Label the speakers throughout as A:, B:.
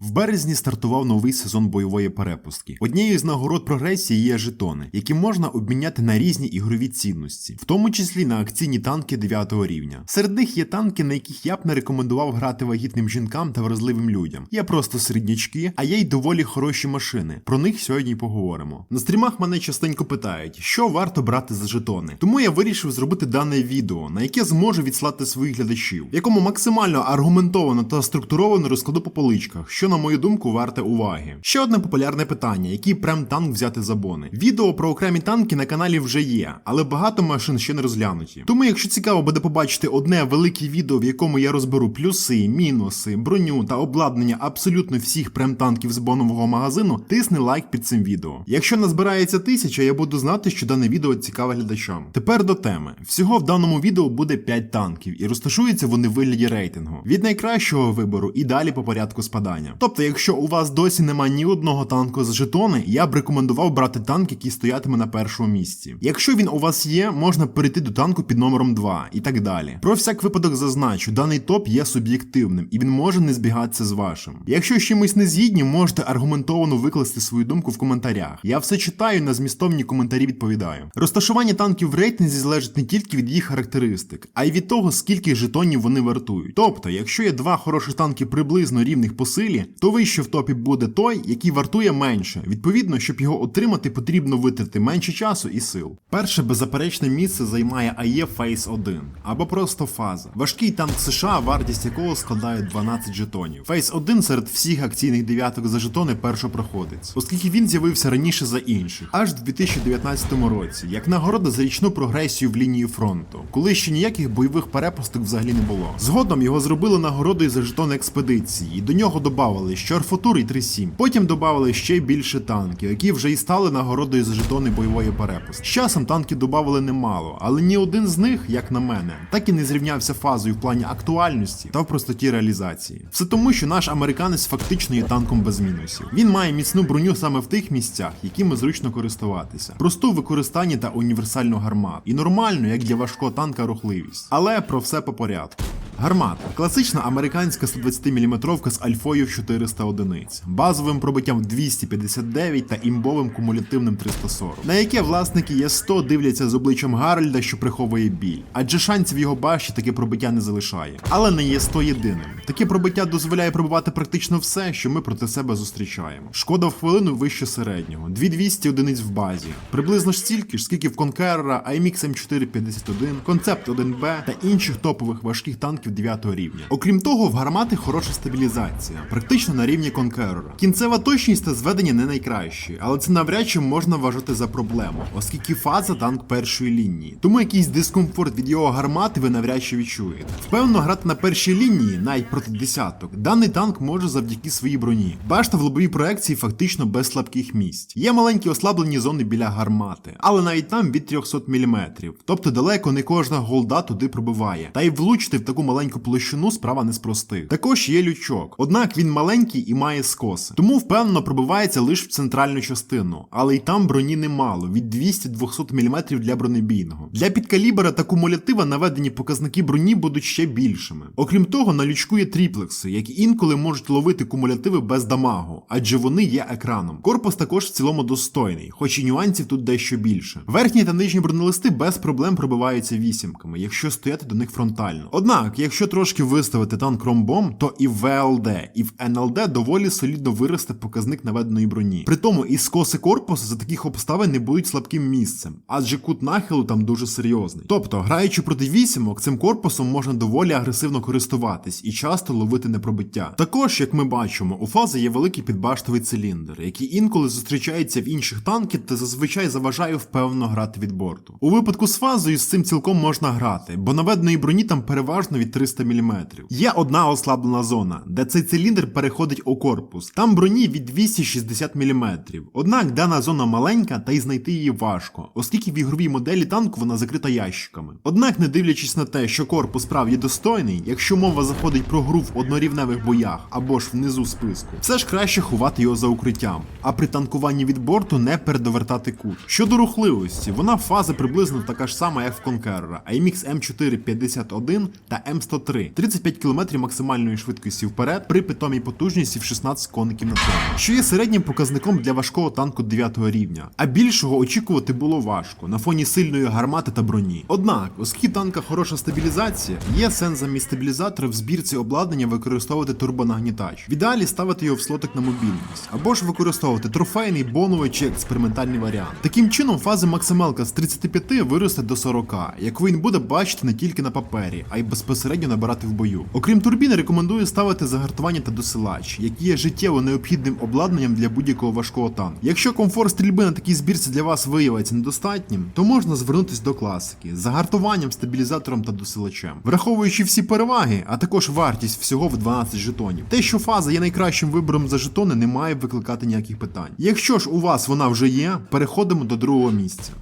A: В березні стартував новий сезон бойової перепустки. Однією з нагород прогресії є жетони, які можна обміняти на різні ігрові цінності, в тому числі на акційні танки 9 рівня. Серед них є танки, на яких я б не рекомендував грати вагітним жінкам та вразливим людям. Є просто середнячки, а є й доволі хороші машини. Про них сьогодні поговоримо. На стрімах мене частенько питають, що варто брати за жетони. Тому я вирішив зробити дане відео, на яке зможу відслати своїх глядачів, в якому максимально аргументовано та структуровано розкладу по поличках, що, на мою думку, варте уваги. Ще одне популярне питання: який прем танк взяти за бони. Відео про окремі танки на каналі вже є, але багато машин ще не розглянуті. Тому, якщо цікаво буде побачити одне велике відео, в якому я розберу плюси, мінуси, броню та обладнання абсолютно всіх прем-танків з бонового магазину, тисни лайк під цим відео. Якщо назбирається тисяча, я буду знати, що дане відео цікаве глядачам. Тепер до теми. Всього в даному відео буде 5 танків, і розташуються вони в вигляді рейтингу. Від найкращого вибору і далі по порядку спадання. Тобто, якщо у вас досі немає ні одного танку з жетони, я б рекомендував брати танк, який стоятиме на першому місці. Якщо він у вас є, можна перейти до танку під номером 2 і так далі. Про всяк випадок зазначу, даний топ є суб'єктивним і він може не збігатися з вашим. Якщо чимось не згідні, можете аргументовано викласти свою думку в коментарях. Я все читаю на змістовні коментарі відповідаю. Розташування танків в рейтинзі залежить не тільки від їх характеристик, а й від того, скільки жетонів вони вартують. Тобто, якщо є два хороші танки приблизно рівних по силі, то вище в топі буде той, який вартує менше. Відповідно, щоб його отримати, потрібно витратити менше часу і сил. Перше беззаперечне місце займає АЄ Phase 1 або просто фаза. Важкий танк США, вартість якого складає 12 жетонів. Phase 1 серед всіх акційних дев'яток за жетони першопроходець, оскільки він з'явився раніше за інших, аж в 2019 році, як нагорода за річну прогресію в лінії фронту, коли ще ніяких бойових перепусток взагалі не було. Згодом його зробили нагородою за жетон експедиції, і до нього додавали ще Арфотур і 3.7. Потім додавали ще більше танків, які вже і стали нагородою за жетони бойової перепустки. З часом танків додавали немало, але ні один з них, як на мене, так і не зрівнявся фазою в плані актуальності та в простоті реалізації. Все тому, що наш американець фактично є танком без мінусів. Він має міцну броню саме в тих місцях, якими зручно користуватися, просту в використанні та універсальну гармату, і нормально, як для важкого танка, рухливість. Але про все по порядку. Гармата класична американська 120 мм з альфою в 400 одиниць, базовим пробиттям 259 та імбовим кумулятивним 340, на яке власники Є100 дивляться з обличчям Гарольда, що приховує біль, адже шансів його башті таке пробиття не залишає. Але не є 100 єдиним. Таке пробиття дозволяє пробивати практично все, що ми проти себе зустрічаємо. Шкода в хвилину вище середнього, 2200 одиниць в базі, приблизно ж стільки ж, скільки в Conqueror, IMX M451, Concept 1B та інших топових важких танків 9 рівня. Окрім того, в гармати хороша стабілізація, практично на рівні Conqueror. Кінцева точність та зведення не найкращі, але це навряд чи можна вважати за проблему, оскільки фаза танк першої лінії. Тому якийсь дискомфорт від його гармати ви навряд чи відчуєте. Впевнено, грати на першій лінії, навіть проти десяток, даний танк може завдяки своїй броні. Башта в лобовій проекції фактично без слабких місць. Є маленькі ослаблені зони біля гармати, але навіть там від 300 мм. Тобто далеко не кожна голда туди пробиває. Та й влучити в таку маленьку площину справа не з простих. Також є лючок, однак він маленький і має скоси, тому впевнено пробивається лише в центральну частину, але й там броні немало від 200-200 мм для бронебійного. Для підкалібера та кумулятива наведені показники броні будуть ще більшими. Окрім того, на лючку є тріплекси, які інколи можуть ловити кумулятиви без дамагу, адже вони є екраном. Корпус також в цілому достойний, хоч і нюансів тут дещо більше. Верхні та нижні бронелисти без проблем пробиваються вісімками, якщо стояти до них фронтально. Однак, якщо трошки виставити танк ромбом, то і в ВЛД, і в НЛД доволі солідно виросте показник наведеної броні. При тому і скоси корпусу за таких обставин не будуть слабким місцем, адже кут нахилу там дуже серйозний. Тобто, граючи проти вісімок, цим корпусом можна доволі агресивно користуватись і часто ловити непробиття. Також, як ми бачимо, у фази є великий підбаштовий циліндр, який інколи зустрічається в інших танків та зазвичай заважає впевнено грати від борту. У випадку з фазою з цим цілком можна грати, бо наведеної броні там переважно від 300 мм. Є одна ослаблена зона, де цей циліндр переходить у корпус. Там броні від 260 мм. Однак дана зона маленька та й знайти її важко, оскільки в ігровій моделі танку вона закрита ящиками. Однак, не дивлячись на те, що корпус справді достойний, якщо мова заходить про гру в однорівневих боях або ж внизу списку, все ж краще ховати його за укриттям, а при танкуванні від борту не передовертати кут. Щодо рухливості, вона фаза приблизно така ж сама, як в Conqueror, IMX M451 та М103 35 км максимальної швидкості вперед при питомій потужності в 16 коників на тонну, що є середнім показником для важкого танку 9 рівня. А більшого очікувати було важко на фоні сильної гармати та броні. Однак, оскільки танка хороша стабілізація, є сенс замість стабілізатора в збірці обладнання використовувати турбонагнітач. В ідеалі ставити його в слотик на мобільність, або ж використовувати трофейний, боновий чи експериментальний варіант. Таким чином, фаза максималка з 35 виросте до 40, яку він буде бачити не тільки на папері, а й безпосередньо набирати в бою. Окрім турбіни, рекомендую ставити загартування та досилач, які є життєво необхідним обладнанням для будь-якого важкого танку. Якщо комфорт стрільби на такій збірці для вас виявиться недостатнім, то можна звернутися до класики з загартуванням, стабілізатором та досилачем. Враховуючи всі переваги, а також вартість всього в 12 жетонів. Те, що фаза є найкращим вибором за жетони, не має викликати ніяких питань. Якщо ж у вас вона вже є, переходимо до другого місця.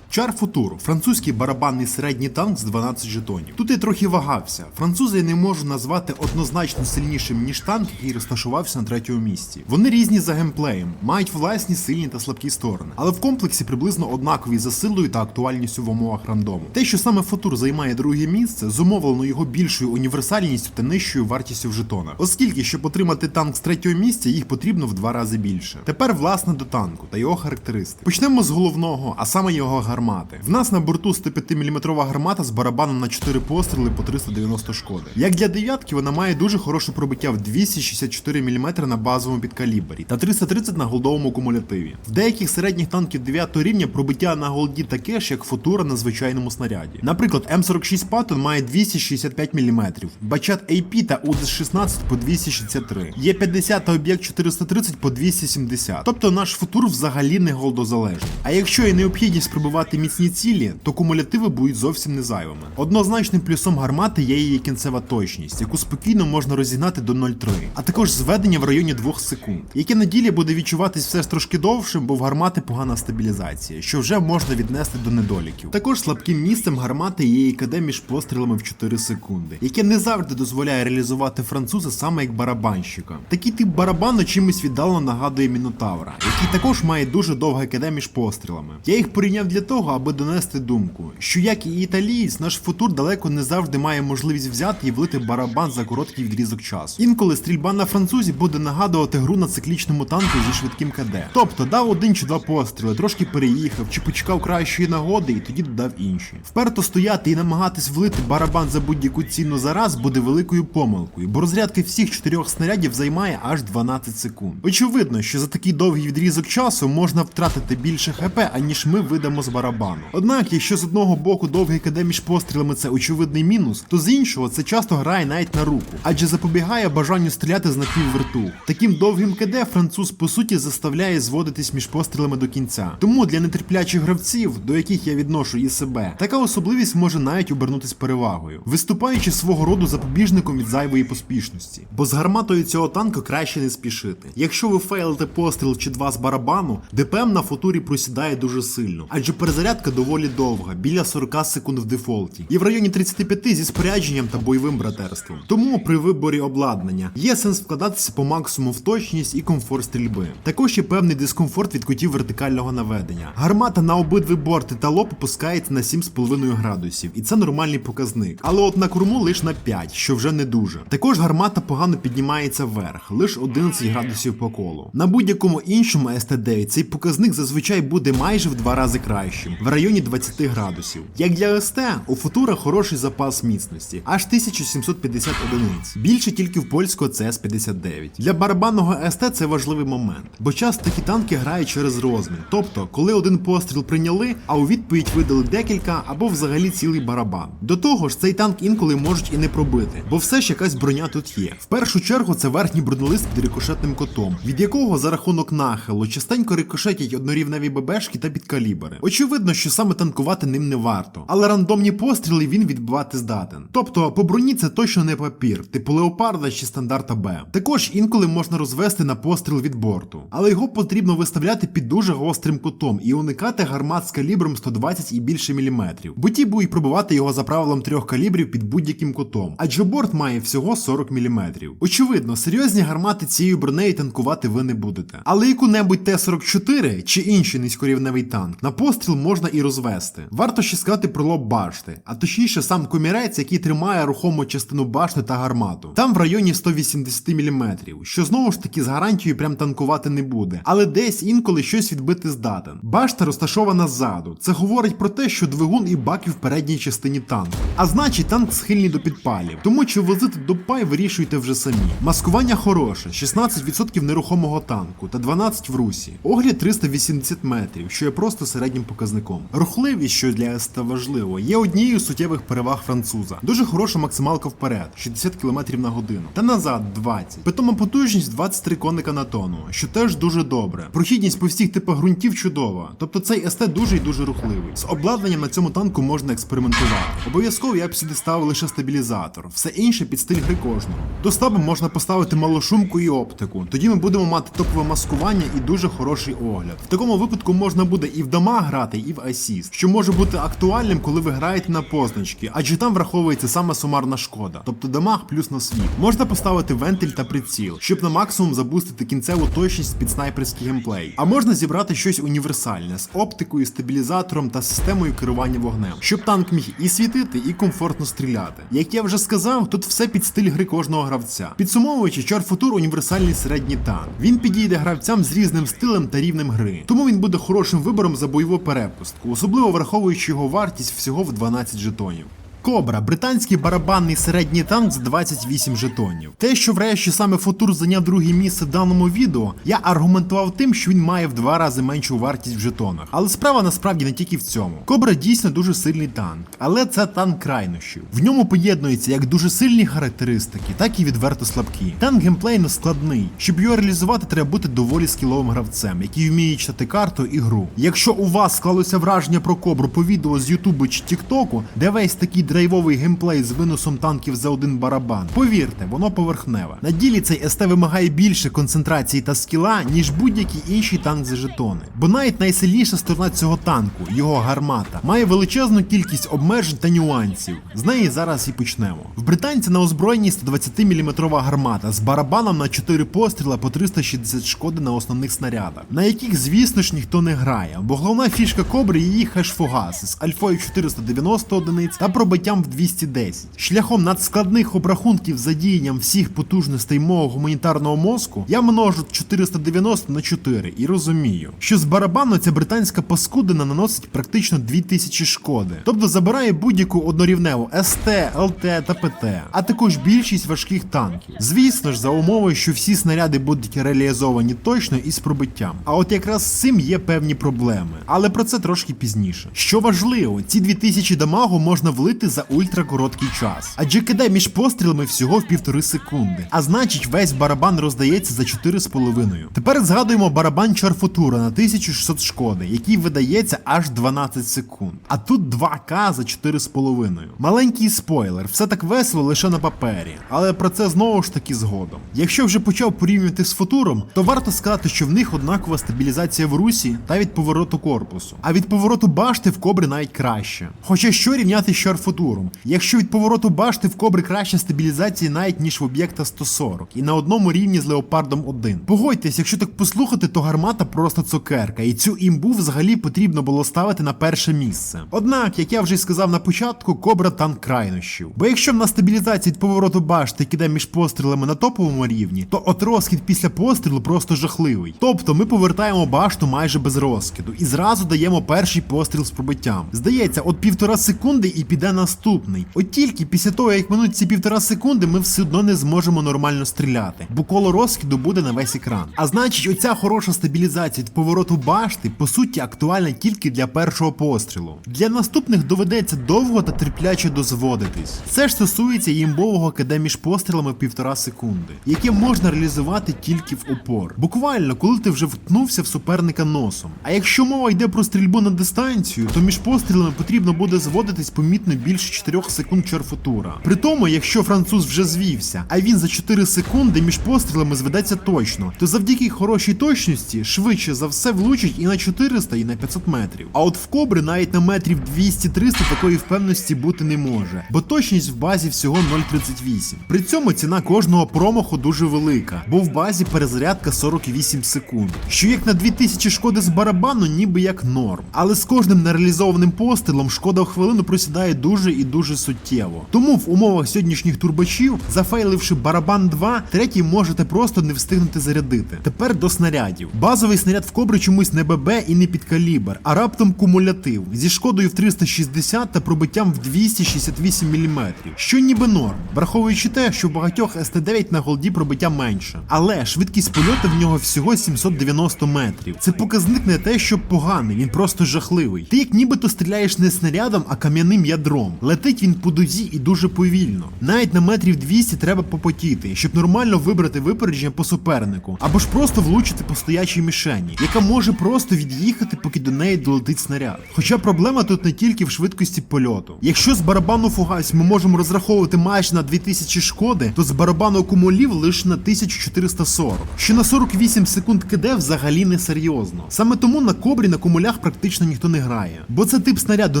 A: Чар Футур французький барабанний середній танк з 12 жетонів. Тут я трохи вагався. Французи не можу назвати однозначно сильнішим, ніж танк, який розташувався на третьому місці. Вони різні за геймплеєм, мають власні сильні та слабкі сторони, але в комплексі приблизно однакові за силою та актуальністю в умовах рандому. Те, що саме Футур займає друге місце, зумовлено його більшою універсальністю та нижчою вартістю в жетонах, оскільки, щоб отримати танк з третього місця, їх потрібно в два рази більше. Тепер, власне, до танку та його характеристик. Почнемо з головного, а саме його гармати. В нас на борту 105-мм гармата з барабаном на 4 постріли по 390 шкоди. Як для дев'ятки, вона має дуже хороше пробиття в 264 мм на базовому підкалібрі та 330 на голдовому кумулятиві. В деяких середніх танків 9 рівня пробиття на голді таке ж, як футура на звичайному снаряді. Наприклад, М46 Patton має 265 мм, Бачат AP та УДС-16 по 263, Є50 та об'єкт 430 по 270. Тобто наш футур взагалі не голдозалежний. А якщо є необхідність пробивати міцні цілі, то кумулятиви будуть зовсім не зайвими. Однозначним плюсом гармати є її кінцева точність, яку спокійно можна розігнати до 0,3, а також зведення в районі 2 секунд, яке на ділі буде відчуватись все ж трошки довшим, бо в гармати погана стабілізація, що вже можна віднести до недоліків. Також слабким місцем гармати є КД між пострілами в 4 секунди, яке не завжди дозволяє реалізувати француза саме як барабанщика. Такий тип барабану чимось віддалено нагадує Мінотавра, який також має дуже довге КД між пострілами. Я їх порівняв для того, аби донести думку, що як і італієць, наш футур далеко не завжди має можливість взяти і влити барабан за короткий відрізок часу. Інколи стрільба на французі буде нагадувати гру на циклічному танку зі швидким КД. Тобто дав один чи два постріли, трошки переїхав, чи почекав кращої нагоди і тоді додав інші. Вперто стояти і намагатись влити барабан за будь-яку ціну за раз буде великою помилкою, бо розрядки всіх чотирьох снарядів займає аж 12 секунд. Очевидно, що за такий довгий відрізок часу можна втратити більше ХП, аніж ми видамо з барабану. Однак, якщо з одного боку довгий КД між пострілами це очевидний мінус, то з іншого це часто грає навіть на руку, адже запобігає бажанню стріляти з напівверту. Таким довгим КД француз по суті заставляє зводитись між пострілами до кінця. Тому для нетерплячих гравців, до яких я відношу і себе, така особливість може навіть обернутись перевагою, виступаючи свого роду запобіжником від зайвої поспішності. Бо з гарматою цього танку краще не спішити. Якщо ви фейлите постріл чи два з барабану, ДПМ на футурі просідає дуже сильно, адже перезарядка доволі довга, біля 40 секунд в дефолті, і в районі 35 зі спорядженням та бойовим братерством. Тому при виборі обладнання є сенс вкладатися по максимуму в точність і комфорт стрільби. Також є певний дискомфорт від кутів вертикального наведення. Гармата на обидві борти та лоб опускається на 7,5 градусів, і це нормальний показник. Але от на корму лише на 5, що вже не дуже. Також гармата погано піднімається вверх, лише 11 градусів по колу. На будь-якому іншому СТ9 цей показник зазвичай буде майже в два рази кращим, в районі 20 градусів. Як для СТ, у Футура хороший запас міцності, аж 1750 одиниць. Більше тільки в польського CS-59. Для барабанного СТ це важливий момент, бо часто такі танки грають через розмін. Тобто, коли один постріл прийняли, а у відповідь видали декілька або взагалі цілий барабан. До того ж, цей танк інколи можуть і не пробити, бо все ж якась броня тут є. В першу чергу це верхній бронелист під рикошетним котом, від якого за рахунок нахилу частенько рикошетять однорівневі ББшки та підкалібри. Очевидно, що саме танкувати ним не варто, але рандомні постріли він відбивати здатен. Тобто, по броні це точно не папір, типу леопарда чи стандарта Б. Також інколи можна розвести на постріл від борту, але його потрібно виставляти під дуже гострим кутом і уникати гармат з калібром 120 і більше міліметрів, бо ті будуть пробивати його за правилом трьох калібрів під будь-яким кутом, адже борт має всього 40 мм. Очевидно, серйозні гармати цією бронею танкувати ви не будете. Але яку-небудь Т-44 чи інший низькорівневий танк на постріл можна і розвести. Варто ще сказати про лоб башти, а точніше сам комірець, який тримає рухому частину башти та гармату. Там в районі 180 мм, що знову ж таки з гарантією прям танкувати не буде, але десь інколи щось відбити здатен. Башта розташована ззаду. Це говорить про те, що двигун і баки в передній частині танку. А значить, танк схильний до підпалів. Тому чи возити до пай вирішуйте вже самі. Маскування хороше, 16% нерухомого танку та 12 в русі. Огляд 380 метрів, що є просто середнім показником. Рухливість, що для СТ важливо, є однією з суттєвих переваг француза. Дуже хороша максималка вперед, 60 км на годину. Та назад 20. Питома потужність 23 коника на тонну, що теж дуже добре. Прохідність по всіх типах ґрунтів чудова. Тобто цей СТ дуже і дуже рухливий. З обладнанням на цьому танку можна експериментувати. Обов'язково я б сюди ставив лише стабілізатор, все інше під стиль гри кожного. До стабу можна поставити малошумку і оптику. Тоді ми будемо мати топове маскування і дуже хороший огляд. В такому випадку можна буде і в дома грати, і в асіст, що може бути актуальним, коли ви граєте на позначки, адже там враховується саме сумарна шкода, тобто дамаг плюс на світ. Можна поставити вентиль та приціл, щоб на максимум забустити кінцеву точність під снайперський геймплей. А можна зібрати щось універсальне з оптикою, стабілізатором та системою керування вогнем, щоб танк міг і світити, і комфортно стріляти. Як я вже сказав, тут все під стиль гри кожного гравця. Підсумовуючи, Futur універсальний середній танк. Він підійде гравцям з різним стилем та рівнем гри, тому він буде хорошим вибором за бойову перепустку, особливо враховуючи його вартість всього в 12 жетонів. Кобра британський барабанний середній танк з 28 жетонів. Те, що врешті саме Футур зайняв друге місце в даному відео, я аргументував тим, що він має в два рази меншу вартість в жетонах. Але справа насправді не тільки в цьому. Кобра дійсно дуже сильний танк, але це танк крайнощів. В ньому поєднуються як дуже сильні характеристики, так і відверто слабкі. Танк геймплейно складний. Щоб його реалізувати, треба бути доволі скіловим гравцем, який вміє читати карту і гру. Якщо у вас склалося враження про кобру по відео з Ютубу чи Тіктоку, де весь такий драйвовий геймплей з виносом танків за один барабан. Повірте, воно поверхневе. На ділі цей СТ вимагає більше концентрації та скіла, ніж будь-який інший танк за жетони. Бо навіть найсильніша сторона цього танку, його гармата, має величезну кількість обмежень та нюансів. З неї зараз і почнемо. В британця на озброєнні 120-мм гармата з барабаном на 4 постріла по 360 шкоди на основних снарядах, на яких, звісно ж, ніхто не грає, бо головна фішка кобри її хеш-фугаси з альфою 490 одиниць та пробиттям в 210. Шляхом надскладних обрахунків задіянням всіх потужностей мого гуманітарного мозку я множу 490 на 4 і розумію, що з барабану ця британська паскудина наносить практично 2000 шкоди, тобто забирає будь-яку однорівневу СТ, ЛТ та ПТ, а також більшість важких танків. Звісно ж, за умови, що всі снаряди будуть реалізовані точно і з пробиттям. А от якраз з цим є певні проблеми, але про це трошки пізніше. Що важливо, ці 2000 дамагу можна влити за ультракороткий час, адже кидає між пострілами всього в півтори секунди. А значить, весь барабан роздається за 4,5. Тепер згадуємо барабан Чарфутура на 1600 шкоди, який видається аж 12 секунд. А тут 2К за 4,5. Маленький спойлер, все так весело лише на папері, але про це знову ж таки згодом. Якщо вже почав порівнювати з футуром, то варто сказати, що в них однакова стабілізація в русі та від повороту корпусу. А від повороту башти в кобри навіть краще. Хоча що рівняти з Чарфутуром? Якщо від повороту башти в кобри краща стабілізація навіть ніж в об'єкта 140, і на одному рівні з Леопардом 1. Погодьтесь, якщо так послухати, то гармата просто цукерка, і цю імбу взагалі потрібно було ставити на перше місце. Однак, як я вже й сказав на початку, кобра танк крайнощів. Бо якщо на стабілізації від повороту башти киде між пострілами на топовому рівні, то от розкид після пострілу просто жахливий. Тобто ми повертаємо башту майже без розкиду і зразу даємо перший постріл з пробиттям. Здається, от півтора секунди і піде наступний. От тільки після того, як минуть ці півтора секунди, ми все одно не зможемо нормально стріляти, бо коло розкиду буде на весь екран. А значить, оця хороша стабілізація від повороту башти по суті актуальна тільки для першого пострілу. Для наступних доведеться довго та терпляче дозводитись. Це ж стосується імбового КД між пострілами півтора секунди, яке можна реалізувати тільки в упор. Буквально, коли ти вже вткнувся в суперника носом. А якщо мова йде про стрільбу на дистанцію, то між пострілами потрібно буде зводитись помітно більше більше 4 секунд черфутура. При тому, якщо француз вже звівся, а він за 4 секунди між пострілами зведеться точно, то завдяки хорошій точності швидше за все влучить і на 400, і на 500 метрів. А от в кобри навіть на метрів 200-300 такої впевненості бути не може, бо точність в базі всього 0,38. При цьому ціна кожного промаху дуже велика, бо в базі перезарядка 48 секунд, що як на 2000 шкоди з барабану, ніби як норм. Але з кожним нереалізованим пострілом шкода в хвилину просідає дуже і дуже суттєво. Тому в умовах сьогоднішніх турбачів, зафейливши барабан 2, третій можете просто не встигнути зарядити. Тепер до снарядів. Базовий снаряд в кобри чомусь не ББ і не під калібр, а раптом кумулятив зі шкодою в 360 та пробиттям в 268 мм, що ніби норм, враховуючи те, що в багатьох СТ9 на голді пробиття менше. Але швидкість польоту в нього всього 790 метрів. Це показник не те, що поганий, він просто жахливий. Ти як нібито стріляєш не снарядом, а кам'яним ядром. Летить він по дузі і дуже повільно. Навіть на метрів 200 треба попотіти, щоб нормально вибрати випередження по супернику, або ж просто влучити по стоячій мішені, яка може просто від'їхати, поки до неї долетить снаряд. Хоча проблема тут не тільки в швидкості польоту. Якщо з барабану фугас ми можемо розраховувати майже на 2000 шкоди, то з барабану кумулів лише на 1440, що на 48 секунд КД взагалі не серйозно. Саме тому на кобрі на кумулях практично ніхто не грає, бо це тип снаряду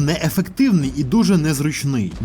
A: неефективний і дуже незручний.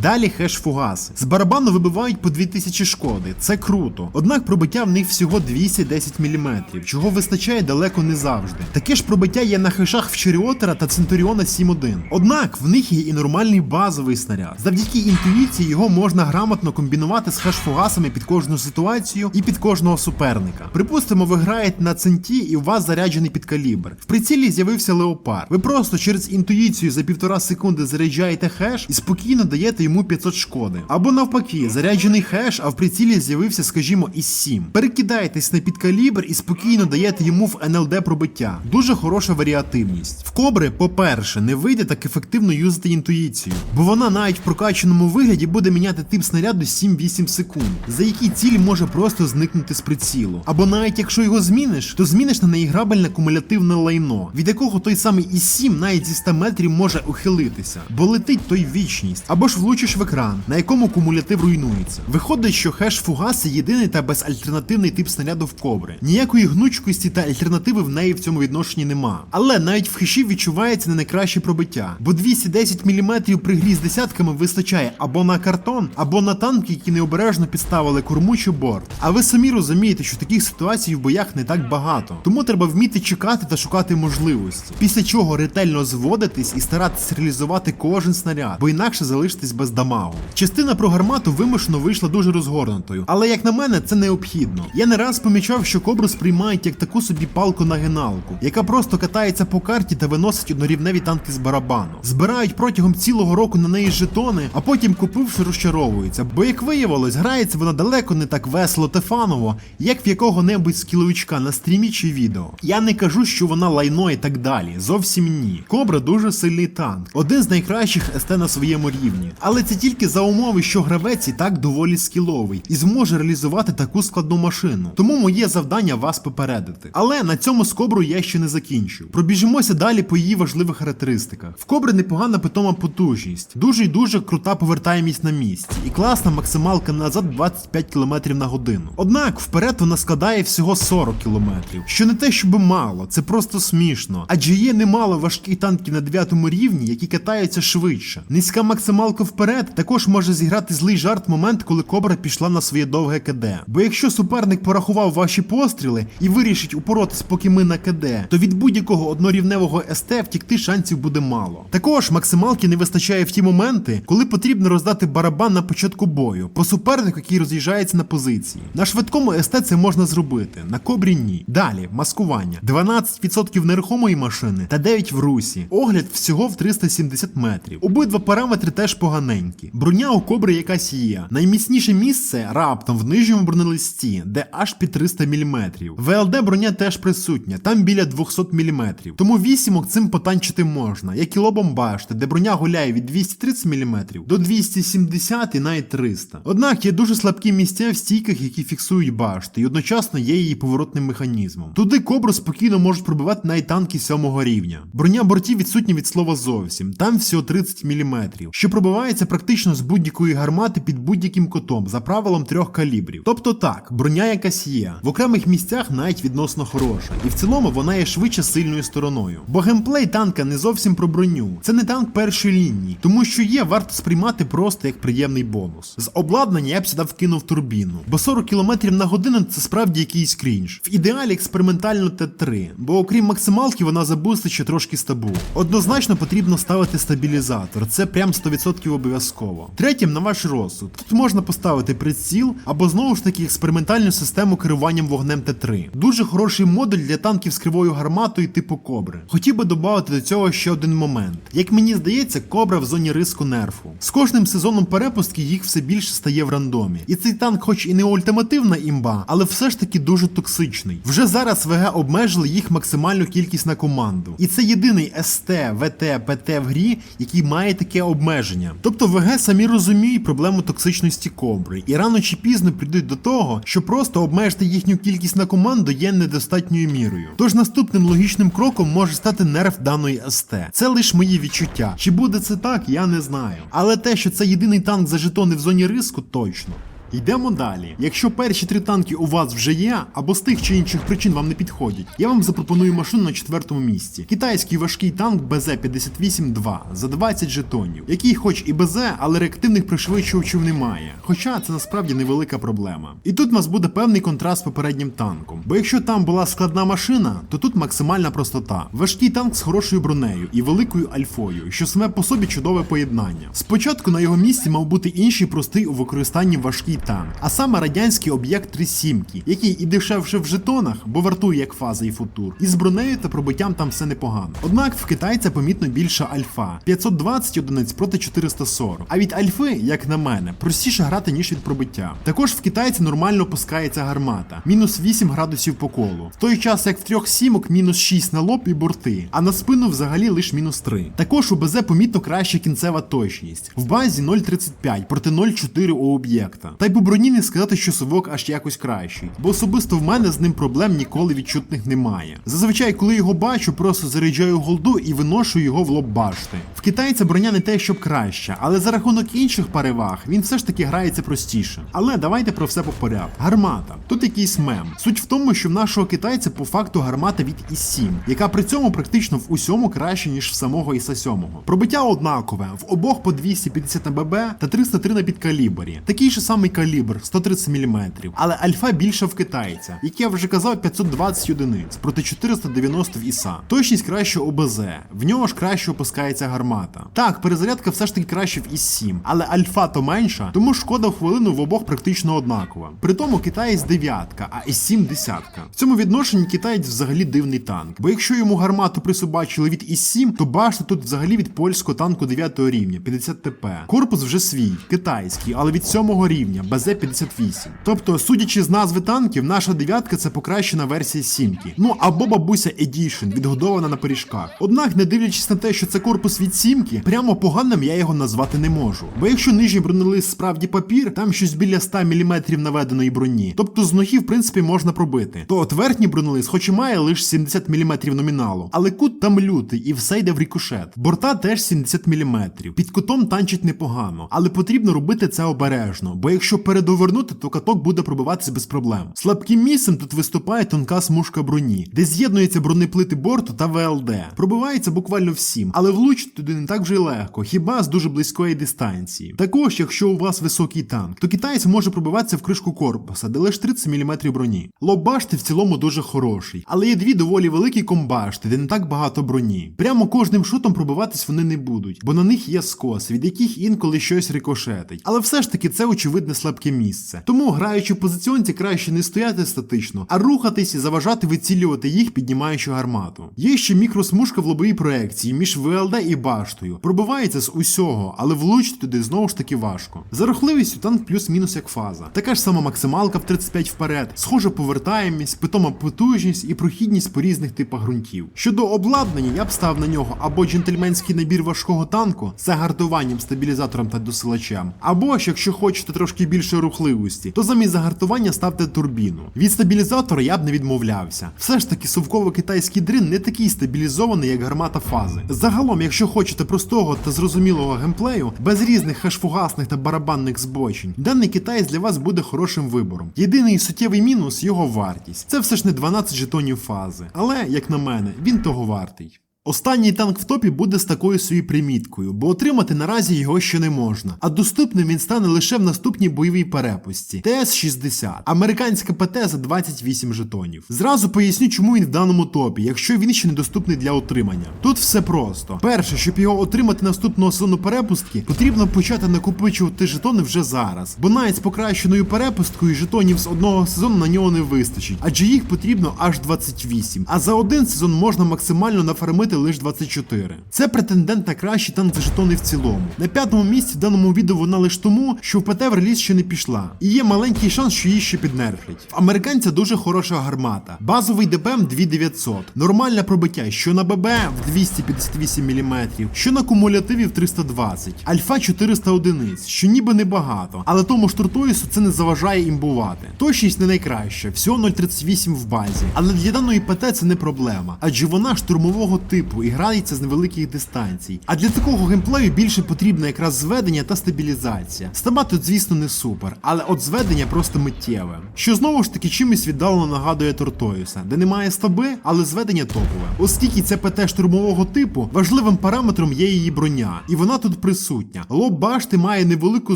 A: Далі хеш фугас. З барабану вибивають по 2000 шкоди, це круто. Однак пробиття в них всього 210 мм, чого вистачає далеко не завжди. Таке ж пробиття є на хешах в Черіотера та Центуріона 7.1. Однак в них є і нормальний базовий снаряд. Завдяки інтуїції його можна грамотно комбінувати з хеш-фугасами під кожну ситуацію і під кожного суперника. Припустимо, ви граєте на центі і у вас заряджений під калібр. В прицілі з'явився леопард. Ви просто через інтуїцію за півтора секунди заряджаєте хеш і спокійно даєте йому 500 шкоди. Або навпаки, заряджений хеш, а в прицілі з'явився, скажімо, із 7. Перекидаєтесь на підкалібр і спокійно даєте йому в НЛД пробиття. Дуже хороша варіативність. В кобри, по-перше, не вийде так ефективно юзати інтуїцію, бо вона навіть в прокачаному вигляді буде міняти тип снаряду 7-8 секунд, за які ціль може просто зникнути з прицілу. Або навіть якщо його зміниш, то зміниш на неіграбельне кумулятивне лайно, від якого той самий із 7 навіть зі 100 метрів може ухилитися, бо летить той вічність. Або ж влучиш в екран, на якому кумулятив руйнується. Виходить, що хеш фугаси єдиний та безальтернативний тип снаряду в кобри. Ніякої гнучкості та альтернативи в неї в цьому відношенні нема. Але навіть в хеші відчувається не найкраще пробиття, бо 210 мм при грі з десятками вистачає або на картон, або на танки, які необережно підставили корму чи борт. А ви самі розумієте, що таких ситуацій в боях не так багато. Тому треба вміти чекати та шукати можливості. Після чого ретельно зводитись і старатись реалізувати кожен снаряд, бо інакше залишитись без дамагу. Частина про гармату вимушено вийшла дуже розгорнутою, але як на мене, це необхідно. Я не раз помічав, що кобру сприймають як таку собі палку на геналку, яка просто катається по карті та виносить однорівневі танки з барабану. Збирають протягом цілого року на неї жетони, а потім купивши розчаровуються. Бо як виявилось, грається вона далеко не так весело та фаново, як в якого-небудь скіловичка на стрімі чи відео. Я не кажу, що вона лайно і так далі. Зовсім ні. Кобра дуже сильний танк, один з найкращих СТ на своєму рівні. Але це тільки за умови, що гравець і так доволі скіловий і зможе реалізувати таку складну машину. Тому моє завдання вас попередити. Але на цьому з коброю я ще не закінчу. Пробіжимося далі по її важливих характеристиках. В кобри непогана питома потужність, дуже й дуже крута повертаємість на місці, і класна максималка назад 25 км на годину. Однак вперед вона складає всього 40 км, що не те, щоб мало, це просто смішно. Адже є немало важких танків на 9 рівні, які катаються швидше. Низька максималка вперед також може зіграти злий жарт момент, коли кобра пішла на своє довге КД. Бо якщо суперник порахував ваші постріли і вирішить упоротись, поки ми на КД, то від будь-якого однорівневого СТ втікти шансів буде мало. Також максималки не вистачає в ті моменти, коли потрібно роздати барабан на початку бою, по супернику, який роз'їжджається на позиції. На швидкому СТ це можна зробити, на кобрі ні. Далі маскування. 12% нерухомої машини та 9 в русі. Огляд всього в 370 метрів. Обидва параметри теж поганенькі. Броня у кобри якась є. Найміцніше місце раптом в нижньому бронелисті, де аж під 300 мм. ВЛД броня теж присутня, там біля 200 мм. Тому вісімок цим потанчити можна, як і лобом башти, де броня гуляє від 230 мм до 270 і навіть 300. Однак є дуже слабкі місця в стійках, які фіксують башти, і одночасно є її поворотним механізмом. Туди кобру спокійно можуть пробивати навіть танки 7 рівня. Броня бортів відсутня від слова зовсім, там всього 30 мм, що пробивається практично з будь-якої гармати під будь-яким котом за правилом трьох калібрів. Тобто так, броня якась є, в окремих місцях навіть відносно хороша, і в цілому вона є швидше сильною стороною. Бо геймплей танка не зовсім про броню. Це не танк першої лінії, тому що є варто сприймати просто як приємний бонус. З обладнання я б сюди вкинув турбіну, бо 40 км на годину це справді якийсь крінж. В ідеалі експериментально Т3, бо окрім максималки вона забустить ще трошки стабу. Однозначно потрібно ставити стабілізатор, це прям 100% обов'язково. Третім на ваш розсуд. Тут можна поставити приціл або знову ж таки експериментальну систему керуванням вогнем Т3. Дуже хороший модуль для танків з кривою гарматою типу кобри. Хотів би додати до цього ще один момент. Як мені здається, кобра в зоні риску нерфу. З кожним сезоном перепустки їх все більше стає в рандомі. І цей танк, хоч і не ультимативна імба, але все ж таки дуже токсичний. Вже зараз ВГ обмежили їх максимальну кількість на команду. І це єдиний СТ, ВТ, ПТ в грі, який має таке обмеження. Тобто ВГ самі розуміють проблему токсичності кобри, і рано чи пізно прийдуть до того, що просто обмежити їхню кількість на команду є недостатньою мірою. Тож наступним логічним кроком може стати нерв даної СТ. Це лише мої відчуття. Чи буде це так, я не знаю. Але те, що це єдиний танк за жетони в зоні риску, точно. Йдемо далі. Якщо перші три танки у вас вже є, або з тих чи інших причин вам не підходять, я вам запропоную машину на четвертому місці. Китайський важкий танк БЗ-58-2 за 20 жетонів, який хоч і БЗ, але реактивних пришвидшувачів немає. Хоча це насправді невелика проблема. І тут у нас буде певний контраст з попереднім танком. Бо якщо там була складна машина, то тут максимальна простота. Важкий танк з хорошою бронею і великою альфою, що саме по собі чудове поєднання. Спочатку на його місці мав бути інший простий у використанні важкий танк, а саме радянський об'єкт 3 сімки, який і дешевше в жетонах, бо вартує як фаза і футур, і з бронею та пробиттям там все непогано. Однак в китайця помітно більша альфа 520 одиниць проти 440. А від альфи, як на мене, простіше грати ніж від пробиття. Також в китайці нормально пускається гармата, мінус 8 градусів по колу. В той час як в трьох сімок мінус 6 на лоб і борти, а на спину взагалі лише мінус 3. Також у БЗ помітно краща кінцева точність. В базі 0,35 проти 0,4 у об'єкта. Та й по броні не сказати, що совок аж якось кращий, бо особисто в мене з ним проблем ніколи відчутних немає. Зазвичай, коли його бачу, просто заряджаю голду і виношу його в лоб башти. В китайця броня не те, щоб краща, але за рахунок інших переваг він все ж таки грається простіше. Але давайте про все по порядку. Гармата. Тут якийсь мем. Суть в тому, що в нашого китайця по факту гармата від ІС-7, яка при цьому практично в усьому краще, ніж в самого іса 7 Пробиття однакове, в обох по 250 на ББ та 303 на підкалібрі. Такий же самий калібр 130 мм. Але альфа більша в китайця, як я вже казав, 520 одиниць проти 490 в іса. Точність краще у БЗ, в нього ж краще опускається гармата. Так, перезарядка все ж таки краще в ІС-7, але альфа то менша, тому шкода в хвилину в обох практично однакова. При тому китаєць дев'ятка, а Іс-7 десятка. В цьому відношенні китаєць взагалі дивний танк. Бо якщо йому гармату присобачили від Іс-7, то башта тут взагалі від польського танку 9 рівня 50 ТП. Корпус вже свій, китайський, але від 7 рівня, БЗ-58. Тобто, судячи з назви танків, наша дев'ятка це покращена версія сімки. Ну або бабуся Edition, відгодована на пиріжках. Однак, не дивлячись на те, що це корпус від сімки, прямо поганим я його назвати не можу. Бо якщо нижній бронелист справді папір, там щось біля 100 мм наведеної броні, тобто з ноги, в принципі, можна пробити. То от верхній бронелист, хоч і має лише 70 мм номіналу, але кут там лютий і все йде в рікошет. Борта теж 70 мм. Під кутом танчить непогано, але потрібно робити це обережно, бо якщо передовернути, то каток буде пробиватися без проблем. Слабким місцем тут виступає тонка смужка броні, де з'єднуються бронеплити борту та ВЛД. Пробивається буквально всім, але влучити туди не так вже й легко, хіба з дуже близької дистанції. Також, якщо у вас високий танк, то китаєць може пробиватися в кришку корпуса, де лише 30 мм броні. Лоб башти в цілому дуже хороший, але є дві доволі великі комбашти, де не так багато броні. Прямо кожним шутом пробиватись вони не будуть, бо на них є скос, від яких інколи щось рикошетить. Але все ж таки це очевидне слабке місце. Тому, граючи в позиціонці, краще не стояти статично, а рухатись і заважати вицілювати їх, піднімаючи гармату. Є ще мікросмужка в лобовій проекції між ВЛД і баштою. Пробивається з усього, але влучити туди знову ж таки важко. За рухливістю танк плюс-мінус як фаза. Така ж сама максималка в 35 вперед, схожа повертаємість, питома потужність і прохідність по різних типах ґрунтів. Щодо обладнання, я б став на нього або джентльменський набір важкого танку з загартуванням, стабілізатором та досилачем, або ж, якщо хочете трошки більше рухливості, то замість загартування ставте турбіну. Від стабілізатора я б не відмовлявся. Все ж таки совково-китайський дрин не такий стабілізований, як гармата фази. Загалом, якщо хочете простого та зрозумілого геймплею, без різних хешфугасних та барабанних збочень, даний китаєць для вас буде хорошим вибором. Єдиний суттєвий мінус його вартість. Це все ж не 12 жетонів фази. Але, як на мене, він того вартий. Останній танк в топі буде з такою собі приміткою, бо отримати наразі його ще не можна. А доступним він стане лише в наступній бойовій перепустці ТС-60, американська ПТ за 28 жетонів. Зразу поясню, чому він в даному топі, якщо він ще недоступний для отримання. Тут все просто. Перше, щоб його отримати наступного сезону перепустки, потрібно почати накопичувати жетони вже зараз, бо навіть з покращеною перепусткою жетонів з одного сезону на нього не вистачить, адже їх потрібно аж 28. А за один сезон можна максимально нафармити лише 24. Це претендент на кращий танк за жетони в цілому. На п'ятому місці в даному відео вона лише тому, що в ПТ в реліз ще не пішла. І є маленький шанс, що її ще піднерфлять. В американця дуже хороша гармата. Базовий ДПМ 2900. Нормальне пробиття, що на ББ в 258 мм, що на кумулятиві в 320. Альфа 400 одиниць, що ніби небагато, але тому ж Туртоїсу це не заважає імбувати. Точність не найкраща, всього 0,38 в базі. Але для даної ПТ це не проблема, адже вона штурмового типу і грається з невеликих дистанцій. А для такого геймплею більше потрібно якраз зведення та стабілізація. Стама тут, звісно, не супер, але от зведення просто миттєве. Що знову ж таки чимось віддалено нагадує Тортоюса, де немає стаби, але зведення топове. Оскільки це ПТ штурмового типу, важливим параметром є її броня, і вона тут присутня. Лоб башти має невелику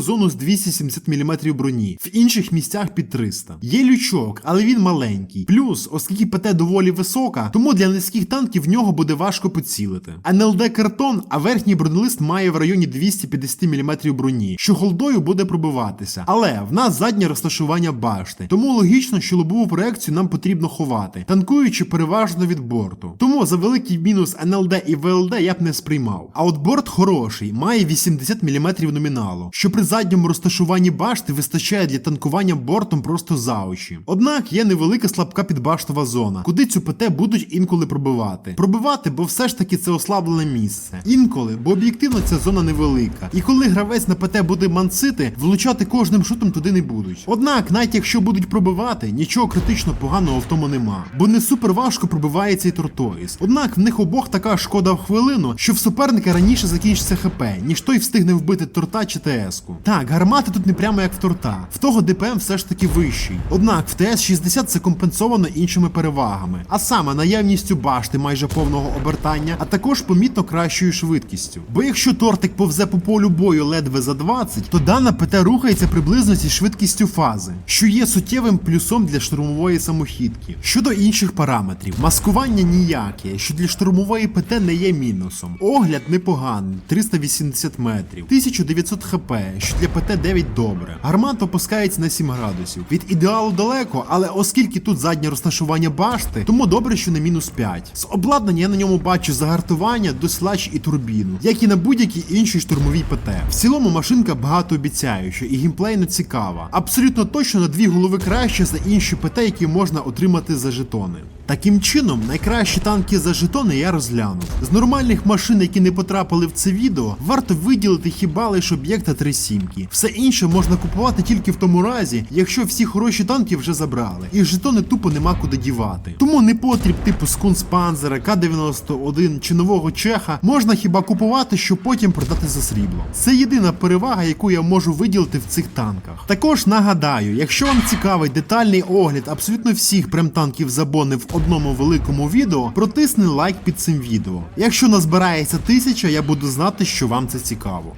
A: зону з 270 мм броні, в інших місцях під 300. Є лючок, але він маленький. Плюс, оскільки ПТ доволі висока, тому для низьких танків в нього буде важко поцілити. НЛД картон, а верхній бронелист має в районі 250 мм броні, що голдою буде пробиватися. Але в нас заднє розташування башти, тому логічно, що лобову проекцію нам потрібно ховати, танкуючи переважно від борту. Тому за великий мінус НЛД і ВЛД я б не сприймав. А от борт хороший, має 80 мм номіналу, що при задньому розташуванні башти вистачає для танкування бортом просто за очі. Однак є невелика слабка підбаштова зона, куди цю ПТ будуть інколи пробивати. Пробивати, бо все ж таки це ослаблене місце. Інколи, бо об'єктивно ця зона невелика. І коли гравець на ПТ буде мансити, влучати кожним шутом туди не будуть. Однак, навіть якщо будуть пробивати, нічого критично поганого в тому нема. Бо не супер важко пробивається і Тортоїс. Однак в них обох така шкода в хвилину, що в суперника раніше закінчиться ХП, ніж той встигне вбити торта чи ТС-ку. Так, гармати тут не прямо як в торта. В того ДПМ все ж таки вищий. Однак в ТС-60 це компенсовано іншими перевагами, а саме наявністю башти майже повного обертання, а також помітно кращою швидкістю. Бо якщо тортик повзе по полю бою ледве за 20, то дана ПТ рухається приблизно зі швидкістю фази, що є суттєвим плюсом для штурмової самохідки. Щодо інших параметрів, маскування ніяке, що для штурмової ПТ не є мінусом. Огляд непоганий, 380 метрів, 1900 хп, що для ПТ 9 добре. Гармата опускається на 7 градусів. Від ідеалу далеко, але оскільки тут заднє розташування башти, тому добре, що не мінус 5. З обладнання я на ньому бачу загартування, дослач і турбіну, як і на будь-якій іншій штурмовій ПТ. В цілому машинка багатообіцяюча і геймплейно цікава. Абсолютно точно на дві голови краще за інші ПТ, які можна отримати за жетони. Таким чином, найкращі танки за жетони я розглянув. З нормальних машин, які не потрапили в це відео, варто виділити хіба лише об'єкта 3 сімки. Все інше можна купувати тільки в тому разі, якщо всі хороші танки вже забрали, і жетони тупо нема куди дівати. Тому не потріб типу Скунспанзера, К-91 чи нового Чеха можна хіба купувати, щоб потім продати за срібло. Це єдина перевага, яку я можу виділити в цих танках. Також нагадаю, якщо вам цікавий детальний огляд абсолютно всіх прем-танків забони в одному великому відео, протисни лайк під цим відео. Якщо назбирається тисяча, я буду знати, що вам це цікаво.